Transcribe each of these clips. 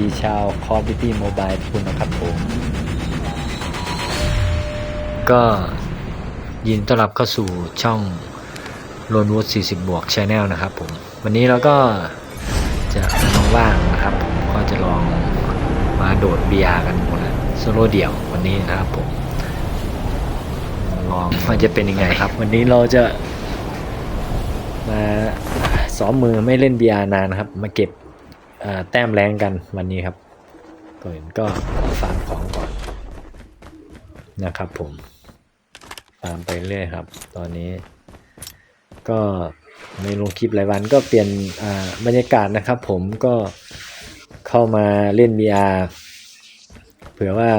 ดีชาวคอ m ิตี้โมบายทุกคนนะครับผม ก็ยินต้อนรับเข้าสู่ช่องโลนวูด40 บวกชาแนลนะครับผม วันนี้เราก็จะว่างๆนะครับผมก็จะลองมาโดดเบียร์กันหมดแล้วโซโล่เดี่ยววันนี้นะครับผม ลองว่าจะเป็นยังไงครับ วันนี้เราจะมาซ้อมมือไม่เล่น VR นานนะครับ มาเก็บ แต้มแรงกันวันนี้ครับก่อนอื่นก็ฟาร์มของก่อนนะครับผมฟาร์มไปเรื่อยครับ ตอนนี้ ก็ไม่ลงคลิปรายวันก็เปลี่ยนบรรยากาศนะครับ ผมก็เข้ามาเล่น VR เผื่อว่า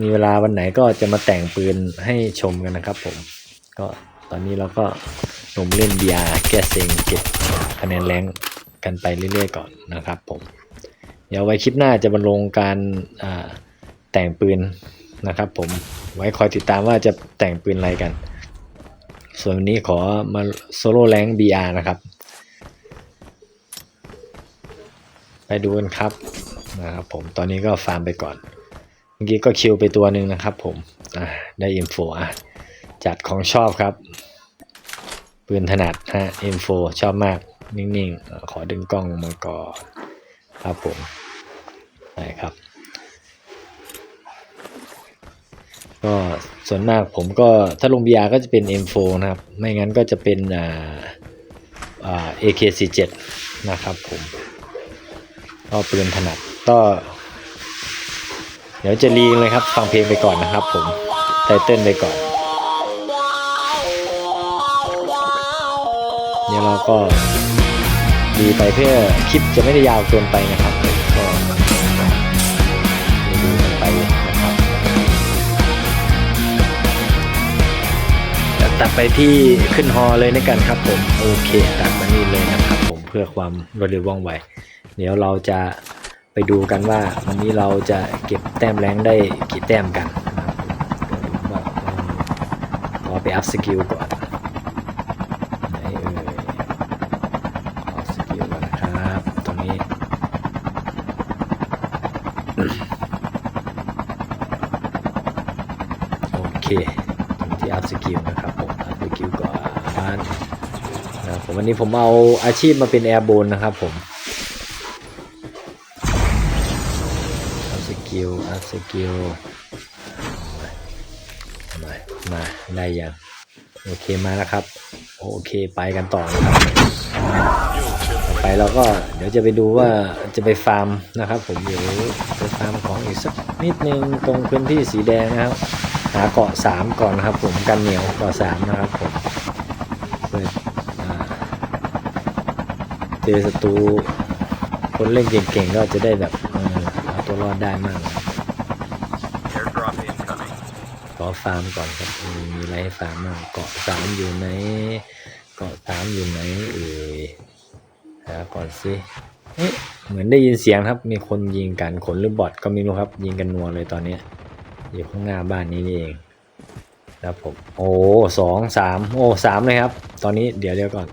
มีเวลาวันไหนก็จะมาแต่งปืนให้ชมกันนะครับผม ก็ตอนนี้เราก็ ลงเล่น VR แก้เซ็งเก็บคะแนนแรงกันไปเรื่อยๆก่อนนะครับผม เดี๋ยวไว้คลิปหน้าจะมาลงการแต่งปืนนะครับผมไว้คอยติดตามว่าจะแต่งปืนอะไรกัน ส่วนวันนี้ขอมาโซโล่แรง BR นะครับ ไปดูกันครับนะครับผมตอนนี้ก็ฟาร์มไปก่อน เมื่อกี้ก็คิวไปตัวหนึ่งนะครับผมได้อินโฟอะจัดของชอบครับ ปืนถนัดฮะอินโฟชอบมาก นิ่งๆ ขอดึงกล้องมาก่อนครับผมได้ครับ ก็ส่วนมากผมก็ถ้าลง BR ก็จะเป็น M4 นะครับ ไม่งั้นก็จะเป็นอ่าอ่า AK47 นะครับผมก็ปืนถนัดก็เดี๋ยวจะรีเลยครับ ฟังเพลงไปก่อนนะครับผมไตเติ้ลไปก่อน เดี๋ยวเราก็รีไปเพื่อคลิปจะไม่ได้ยาวเกินไปนะครับผมก็ดูกันไปนะครับตัดไปที่ขึ้นฮอเลยในกันครับผมโอเคตัดมานี่เลยนะครับผมเพื่อความรวดเร็วว่องไวเดี๋ยวเราจะไปดูกันว่าวันนี้เราจะเก็บแต้มแรงได้กี่แต้มกันนะครับผมว่าขอไปอัพสกิลก่อนไหนเอ่ยขอสกิลก่อนนะครับ ตรงนี้ โอ เคตรงที่อัพสกิลนะครับผมอัพสกิลก่อนนะผมวันนี้ผมเอาอาชีพมาเป็นแอร์โบนนะครับผมอัพสกิลอัพสกิลมามาได้ยังโอเคมาแล้วครับ โอเคไปกันต่อนะครับไปเราก็เดี๋ยวจะไปดูว่าจะไปฟาร์มนะครับ ผมเดี๋ยวไปฟาร์มของอีกสักนิดนึงตรงพื้นที่สีแดงนะครับ หาเกาะสามก่อนนะครับ ผมกันเหนียวเกาะสามนะครับผมเพื่ออ่าเจอศัตรูคนเล่นเก่งๆก็จะได้แบบเออเอาตัวรอดได้มาก Airdrop incoming. ขอฟาร์มก่อนครับมีมีอะไรให้ฟาร์มบ้างเกาะสามอยู่ไหนเกาะสามอยู่ไหนเอ่ยหาก่อนสิเอ๊ะเหมือนได้ยินเสียงครับ มีคนยิงกันขนหรือบอทก็ไม่รู้ครับ ยิงกันนัวเลยตอนเนี้ย อยู่ข้างหน้าบ้านนี้นี่เองครับผมโอ้สองสามโอ้สามเลยครับ ตอนนี้เดี๋ยวเดี๋ยวก่อน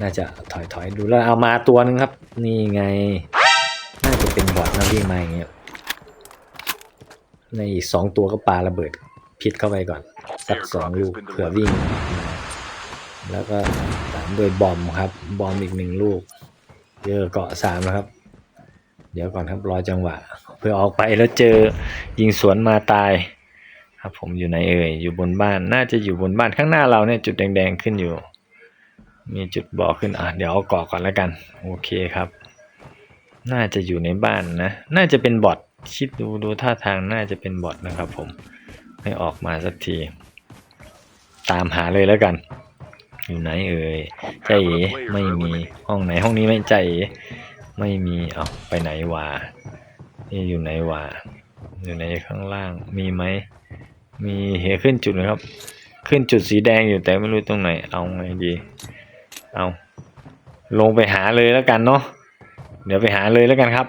น่าจะถอยถอยดูแล้วเอามาตัวหนึงครับ นี่ไง น่าจะเป็นบอทนะวิ่งมาอย่างเงี้ยในอีกสองตัวก็ปาระเบิดพิษเข้าไปก่อน สักสองลูกเผื่อวิ่ง แล้วก็ตามด้วยบอมครับ บอมอีกหนึ่งลูกเจอเกาะสามแล้วครับ เดี๋ยวก่อนครับรอจังหวะเพื่อออกไปแล้วเจอยิงสวนมาตาย ครับผมอยู่ไหนเอ่ยอยู่บนบ้านน่าจะอยู่บนบ้านข้างหน้าเราเนี่ยจุดแดงๆขึ้นอยู่ มีจุดบอกขึ้นอะเดี๋ยวเอาเกาะก่อนแล้วกัน โอเคครับ น่าจะอยู่ในบ้านนะน่าจะเป็นบอทคิดดูดูท่าทางน่าจะเป็นบอทนะครับ ผมให้ออกมาสักที ตามหาเลยแล้วกัน อยู่ไหนเอ่ยใจเอ๋ไม่มีห้องไหนห้องนี้ไม่ใจเอ๋ ไม่มีเอาไปไหนวะนี่อยู่ไหนวะอยู่ในข้างล่างมีไหมมีเห็นขึ้นจุดนะครับ ขึ้นจุดสีแดงอยู่แต่ไม่รู้ตรงไหนเอาไงดี เอาลงไปหาเลยแล้วกันเนาะเดี๋ยวไปหาเลยแล้วกันครับ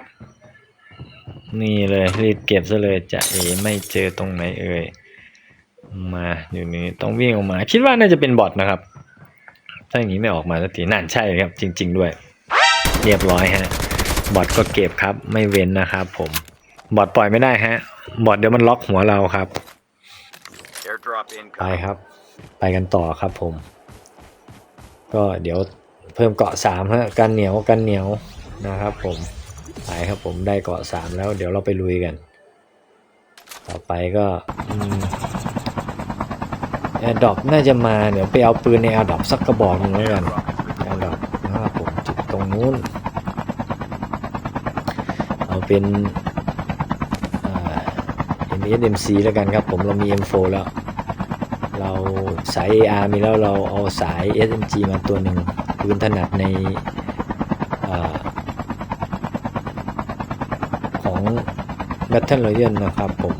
นี่เลยรีบเก็บซะเลยจะเอไม่เจอตรงไหนเอ่ยมาอยู่นี้ต้องวิ่งออกมา คิดว่าน่าจะเป็นบอทนะครับถ้าอย่างนี้ไม่ออกมาสักทีนั่นใช่ครับ จริง ๆ ด้วย เรียบร้อยฮะ บอทก็เก็บครับ ไม่เว้นนะครับผม บอทปล่อยไม่ได้ฮะ บอทเดี๋ยวมันล็อกหัวเราครับ Airdrop ไป incoming. ครับ ไปกันต่อครับผม ก็เดี๋ยวเพิ่มเกาะสามฮะ กันเหนียวกันเหนียวนะครับ ผมไปครับผมได้เกาะสามแล้วเดี๋ยวเราไปลุยกัน ต่อไปก็แอร์ดรอปน่าจะมาเดี๋ยวไปเอาปืนในแอร์ดรอปสักกระบอกหนึ่งแล้วกัน จุดตรงนู้น เอาเป็น MSMC แล้วกันครับ ผมเรามี M4 แล้ว เราสาย AR มีแล้วเราเอาสาย SMG มาตัวหนึ่งปืนถนัดในอของ Battle Royale นะครับผม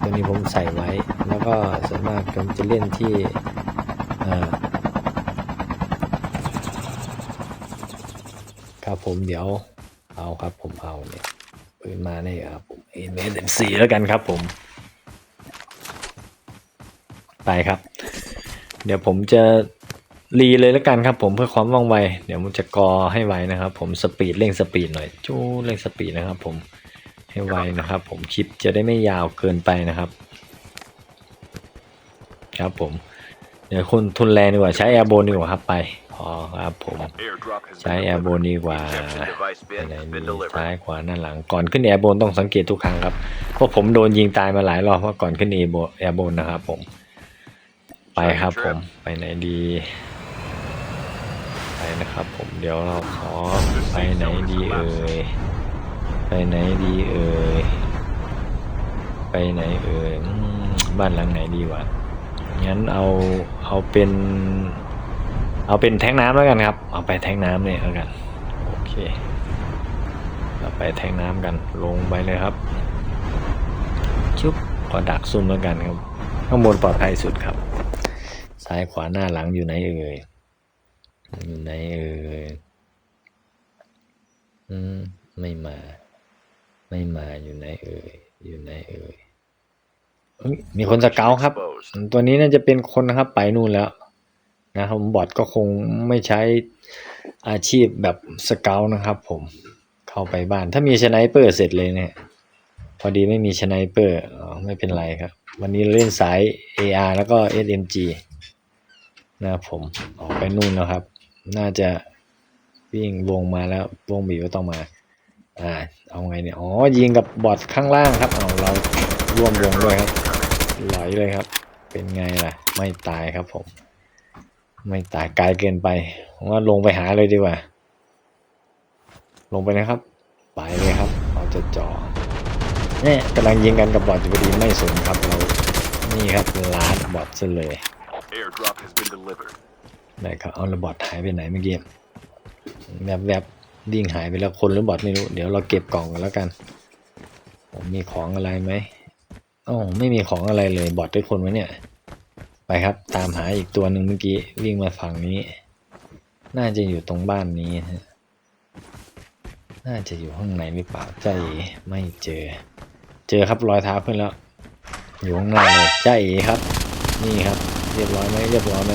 ตัวนี้ผมใส่ไว้ แล้วก็ส่วนมากผมจะเล่นที่อ่า ครับผมเดี๋ยวเอาครับผมเอาเนี่ยปืนมาเนี่ยครับผม MSMC แล้วกันครับผม ไปครับ เดี๋ยวผมจะรีเลยแล้วกันครับผมเพื่อความว่องไว เดี๋ยวผมจะกอให้ไวนะครับ ผมสปีดเร่งสปีดหน่อยจู้เร่งสปีดนะครับ ผมให้ไวนะครับ ผมคลิปจะได้ไม่ยาวเกินไปนะครับ ครับผม เดี๋ยวคุณทุนแรงดีกว่าใช้แอร์โบนดีกว่าครับไป พอครับผม Airdrop has ใช้ been แอร์โบน delivered. ดีกว่า Injection device ไป bin ไหน has มี been ซ้าย delivered. ขวาหน้าหลัง ก่อนขึ้นแอร์โบนต้องสังเกตทุกครั้งครับเพราะผมโดนยิงตายมาหลายรอบเพราะก่อนขึ้นแอร์โบแอร์โบนนะครับผม ไปครับผมไปไหนดีไปนะครับผมเดี๋ยวเราขอไปไหนดีเอ่ยไปไหนดีเอ่ยไปไหนเอ่ยอืมบ้านหลังไหนดีวะงั้นเอาเอาเป็น เอาเป็นแทงน้ำแล้วกันครับ เอาไปแทงน้ำเนี่ยแล้วกัน โอเค เราไปแทงน้ำกัน ลงไปเลยครับชุบก็ดักซุ่มแล้วกันครับ ข้างบนปลอดภัยสุดครับ ซ้ายขวาหน้าหลังอยู่ไหนเอ่ย อยู่ไหนเอ่ย อืม ไม่มา ไม่มาอยู่ไหนเอ่ย อยู่ไหนเอ่ยเอ้ยมีคนสเกาครับ ตัวนี้น่าจะเป็นคนนะครับ ไปนู่นแล้ว นะครับบอทก็คงไม่ใช้อาชีพแบบสเกลนะครับผมเข้าไปบ้าน ถ้ามีชไนเปอร์เสร็จเลยเนี่ย พอดีไม่มีชไนเปอร์ไม่เป็นไรครับ วันนี้เล่นสาย AR แล้วก็ SMG นะครับผมออกไปนู่นแล้วครับ น่าจะวิ่งวงมาแล้ววงบีก็ต้องมาอ่าเอาไงเนี่ยอ๋อยิงกับบอทข้างล่างครับเอาเราร่วมวงด้วยครับไหลเลยครับ เป็นไงล่ะ ไม่ตายครับผม ไม่ตายไกลเกินไปผมว่าลงไปหาเลยดีกว่า ลงไปนะครับ ไปเลยครับ เราจะจ่อเนี่ยกำลังยิงกันกับบอทอยู่พอดีไม่สนครับเรา นี่ครับลาดบอทซะเลย Airdrop has been delivered. ได้ครับเอาระบอทหายไปไหนเมื่อกี้แวบแบบๆวิ่งหายไปแล้วคนหรือบอทไม่รู้ เดี๋ยวเราเก็บกล่องกันแล้วกันผมมีของอะไรไหมอ๋อไม่มีของอะไรเลยบอทด้วยคนวะเนี่ย ไปครับตามหาอีกตัวหนึ่งเมื่อกี้วิ่งมาฝั่งนี้ น่าจะอยู่ตรงบ้านนี้ฮะน่าจะอยู่ข้างในหรือเปล่าใจไม่เจอ เจอครับรอยเท้าเพื่อนแล้ว อยู่ข้างหน้าเลยใจครับ นี่ครับ เรียบร้อยไหมเรียบร้อยไหม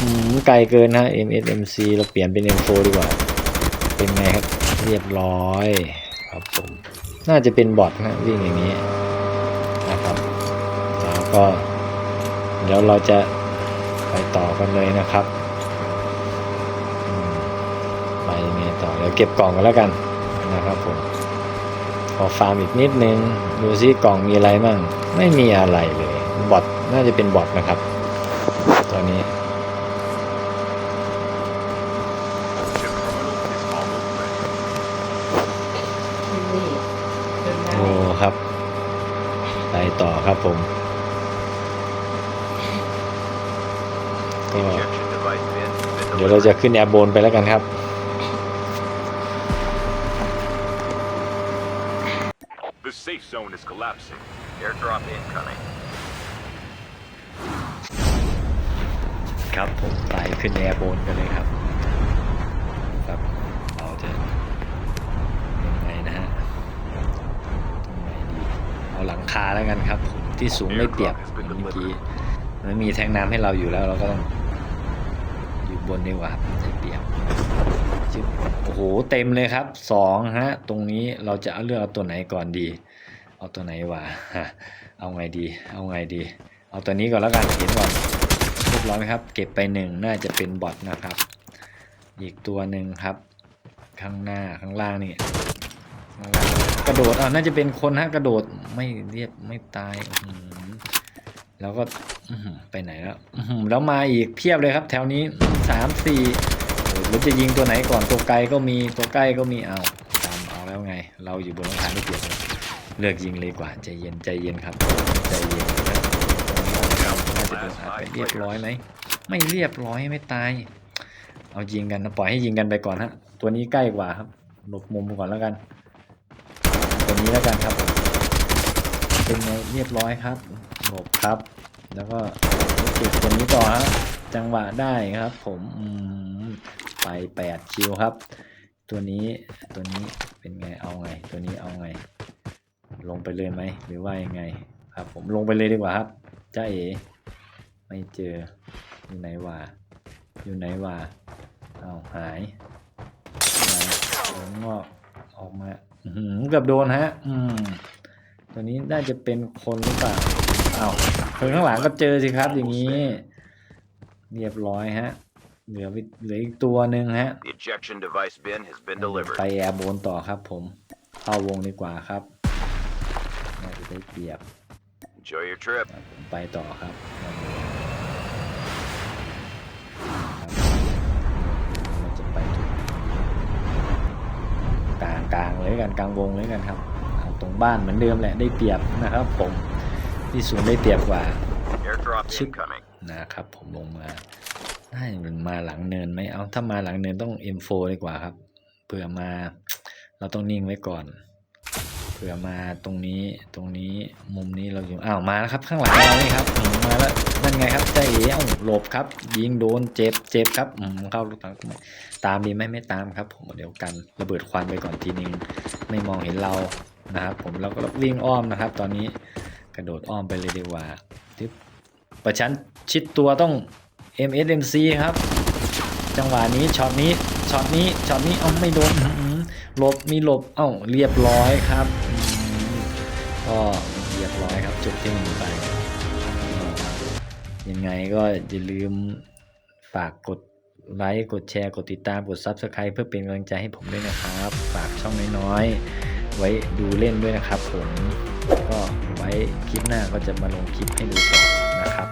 อืมไกลเกินนะ MSMC เราเปลี่ยนเป็น M4 ดีกว่า เป็นไงครับ เรียบร้อยครับผมน่าจะเป็นบอทนะวิ่งอย่างนี้นะครับแล้วก็ เดี๋ยวเราจะไปต่อกันเลยนะครับไปยังไงต่อเดี๋ยวเก็บกล่องกันแล้วกันนะครับผมขอฟาร์มอีกนิดนึง ดูซิกล่องมีอะไรบ้างไม่มีอะไรเลยบอทน่าจะเป็นบอทนะครับตัวนี้โอ้ครับ ไปต่อครับผม ก็ Injection device bin has been เดี๋ยวเราจะ delivered. ขึ้นแอร์โบนไปแล้วกันครับ The safe zone is collapsing. Airdrop incoming. ครับผมไปขึ้นแอร์โบนกันเลยครับครับเราจะยังไงนะฮะตรงไหนดีเอาหลังคาแล้วกันครับผมที่สูงไม่เปรียบเหมือนเมื่อกี้มันมีแทงน้ำให้เราอยู่แล้วเราก็ต้องอยู่ บนดีกว่าครับได้เปรียบโอ้โหเต็มเลยครับสองฮะ ตรงนี้เราจะเลือกเอาตัวไหนก่อนดี เอาตัวไหนวะฮะเอาไงดี เอาไงดี เอาตัวนี้ก่อนแล้วกันเห็นก่อนเรียบร้อยไหมครับ เก็บไปหนึ่งน่าจะเป็นบอทนะครับ อีกตัวหนึ่งครับ ข้างหน้าข้างล่างนี่กระโดดอ่าน่าจะเป็นคนฮะกระโดดไม่เรียบไม่ตายอื แล้วก็ไปไหนแล้วแล้วมาอีกเพียบเลยครับ แถวนี้สามสี่โอ้ยแล้วจะยิงตัวไหนก่อนตัวไกลก็มีตัวใกล้ก็มีเอาตามเอาแล้วไง เราอยู่บนหลังคาไม่เปรียบเลยเลือกยิงเลยกว่าใจเย็นใจเย็นครับใจเย็นครับน่าจะโดนอัดไปเรียบร้อยไหมไม่เรียบร้อยไม่ตาย เอายิงกันนะปล่อยให้ยิงกันไปก่อนฮะตัวนี้ใกล้กว่าครับหลบมุมก่อนแล้วกัน ตัวนี้แล้วกันครับเป็นไงเรียบร้อยครับ หลบครับ แล้วก็เก็บตัวนี้ต่อฮะจังหวะได้ครับ ผมไปแปดคิวครับ ตัวนี้ตัวนี้เป็นไงเอาไง ตัวนี้เอาไง ลงไปเลยไหมหรือว่ายังไง ครับ ผมลงไปเลยดีกว่าครับจ้าเอไม่เจออยู่ไหนวะอยู่ไหนวะเอาหายหายหัวงอกออกมาหือเกือบโดนฮะ อืมตัวนี้น่าจะเป็นคนหรือเปล่า เอาคนข้างหลังก็เจอสิครับอย่างนี้ เรียบร้อยฮะ เหลือไปเหลืออีกตัวหนึ่งฮะ The ejection device bin has been delivered. ไปแอร์โบนต่อครับผม เข้าวงดีกว่าครับน่าจะได้เปรียบ Enjoy your trip. ผมไปต่อครับ เราจะไปถูกกลางกลางเลยกันกลางวงเลยกันครับเอาตรงบ้านเหมือนเดิมแหละได้เปรียบนะครับผม ที่สูงได้เปรียบกว่า Airdrop Chip. incoming. นะครับผมลงมาได้มันมาหลังเนินไหมเอาถ้ามาหลังเนินต้อง M4 ดีกว่าครับเผื่อมาเราต้องนิ่งไว้ก่อนเผื่อมาตรงนี้ตรงนี้มุมนี้เราอยู่อ้าวมาแล้วครับ ข้างหลังเรานี่ครับอืมมาแล้วนั่นไงครับใจเอ๋เอ้าหลบครับ ยิงโดนเจ็บเจ็บครับอืมเข้าลูกตางตามดีไหมไม่ตามครับ ผมเดี๋ยวกันระเบิดควันไปก่อนทีนึงไม่มองเห็นเรานะครับผมเราก็วิ่งอ้อมนะครับ ตอนนี้ กระโดดอ้อมไปเลยดีกว่าทึบประชันชิดตัวต้อง MSMC ครับ จังหวะนี้ช็อตนี้ช็อตนี้ช็อตนี้เอาไม่โดนหลบมีหลบเอ้าเรียบร้อยครับก็เรียบร้อยครับจบที่หนึ่งไปยังไงก็อย่าลืมฝากกดไลค์กดแชร์กดติดตามกด Subscribe เพื่อเป็นกำลังใจให้ผมด้วยนะครับ ฝากช่องน้อยๆ ไว้ดูเล่นด้วยนะครับผม คลิปหน้าก็จะมาลงคลิปให้ดูต่อนะครับ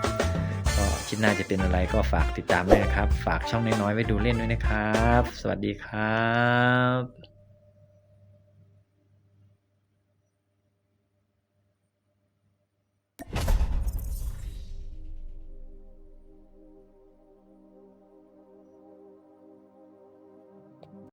ก็คลิปหน้าจะเป็นอะไรก็ฝากติดตามด้วยนะครับ ฝากช่องน้อยๆไว้ดูเล่นด้วยนะครับ สวัสดีครับ